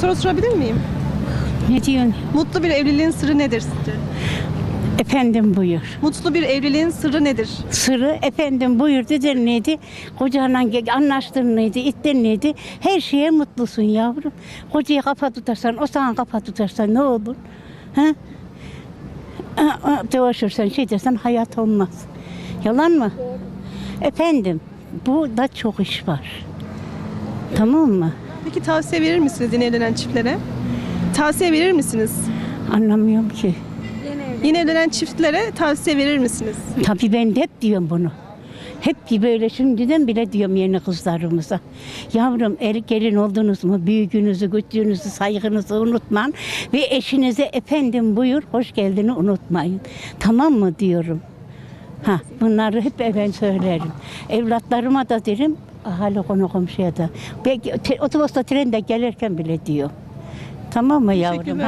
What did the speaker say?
Soru sorabilir miyim? Ne diyorsun? Mutlu bir evliliğin sırrı nedir sizce? Efendim buyur. Mutlu bir evliliğin sırrı nedir? Sırrı efendim buyur dedin neydi? Kocanla anlaştığın neydi? İttin neydi? Her şeye mutlusun yavrum. Kocaya kafa tutarsan, o sana kafa tutarsan ne olur? Ha? Dolaşırsan şey dersen hayat olmaz. Yalan mı? Efendim bu da çok iş var. Tamam mı? Peki tavsiye verir misiniz yeni evlenen çiftlere? Tavsiye verir misiniz? Anlamıyorum ki. Yeni evlenen çiftlere tavsiye verir misiniz? Tabii ben de hep diyorum bunu. Hep ki böyle şimdiden bile diyorum yeni kızlarımıza. Yavrum er gelin oldunuz mu büyüğünüzü, küçüğünüzü, saygınızı unutmayın. Ve eşinize efendim buyur, hoş geldini unutmayın. Tamam mı diyorum. Ha, bunları hep ben söylerim. Evlatlarıma da derim, ahali konu komşuya da. Belki te- otobüste trende gelirken bile diyor. Tamam mı yavrum?